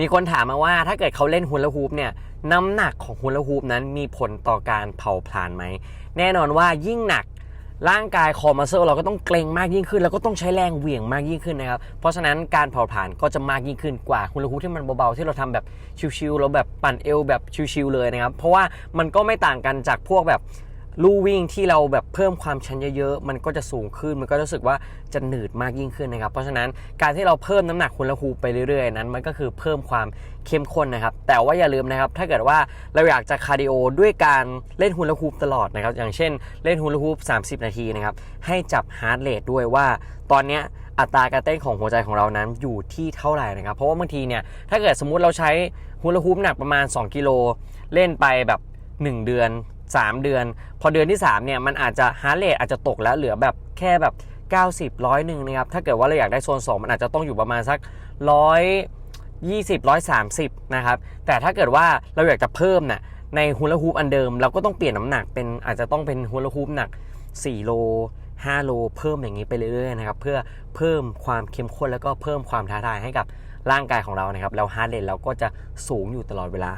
มีคนถามมาว่าถ้าเกิดเขาเล่นฮุลาฮูปเนี่ยน้ำหนักของฮุลาฮูปนั้นมีผลต่อการเผาผลาญไหม แน่นอนว่ายิ่งหนักร่างกายคอมัสเซลเราก็ต้องเกรงมากยิ่งขึ้น แล้วก็ต้องใช้แรงเหวี่ยงมากยิ่งขึ้นนะครับ เพราะฉะนั้นการเผาผลาญก็จะมากยิ่งขึ้นกว่าฮุลาฮูปที่มันเบาๆที่เราทำแบบชิวๆเราแบบปั่นเอวแบบชิวๆเลยนะครับ เพราะว่ามันก็ไม่ต่างกันจากพวกแบบ ลู่วิ่งที่เราแบบเพิ่มความชันเยอะๆ มันก็จะสูงขึ้น มันก็รู้สึกว่าจะหนืดมากยิ่งขึ้นนะครับ เพราะฉะนั้นการที่เราเพิ่มน้ำหนักฮุลาฮูไปเรื่อยๆ นั้น มันก็คือเพิ่มความเข้มข้นนะครับ แต่ว่าอย่าลืมนะครับ ถ้าเกิดว่าเราอยากจะคาร์ดิโอด้วยการเล่นฮุลาฮูปตลอดนะครับ อย่างเช่น เล่นฮุลาฮูป30 นาทีนะครับ ให้จับฮาร์ดเรทด้วยว่าตอนเนี้ยอัตราการเต้นของหัวใจของเรานั้นอยู่ที่เท่าไหร่นะครับ เพราะว่าบางทีเนี่ย ถ้าเกิดสมมุติเราใช้ฮุลาฮูปหนักประมาณ 2 กิโล เล่นไปแบบ 1 เดือน 3 เดือน พอเดือนที่3เนี่ยมันอาจจะฮาร์ดเรทอาจจะตกแล้วเหลือแบบแค่แบบ 90ร้อยหนึ่งนะครับ ถ้าเกิดว่าเราอยากได้โซน 2 มันอาจจะต้องอยู่ประมาณสักร้อยยี่สิบร้อยสามสิบนะครับ แต่ถ้าเกิดว่าเราอยากจะเพิ่มน่ะในฮูลาฮูปอันเดิม เราก็ต้องเปลี่ยนน้ำหนักเป็นอาจจะต้องเป็นฮูลาฮูปหนัก 4 โล 5 โล เพิ่มอย่างนี้ไปเรื่อยๆนะครับ เพื่อเพิ่มความเข้มข้นแล้วก็เพิ่มความท้าทายให้กับร่างกายของเรานะครับ แล้วฮาร์ดเรทเราก็จะสูงอยู่ตลอดเวลา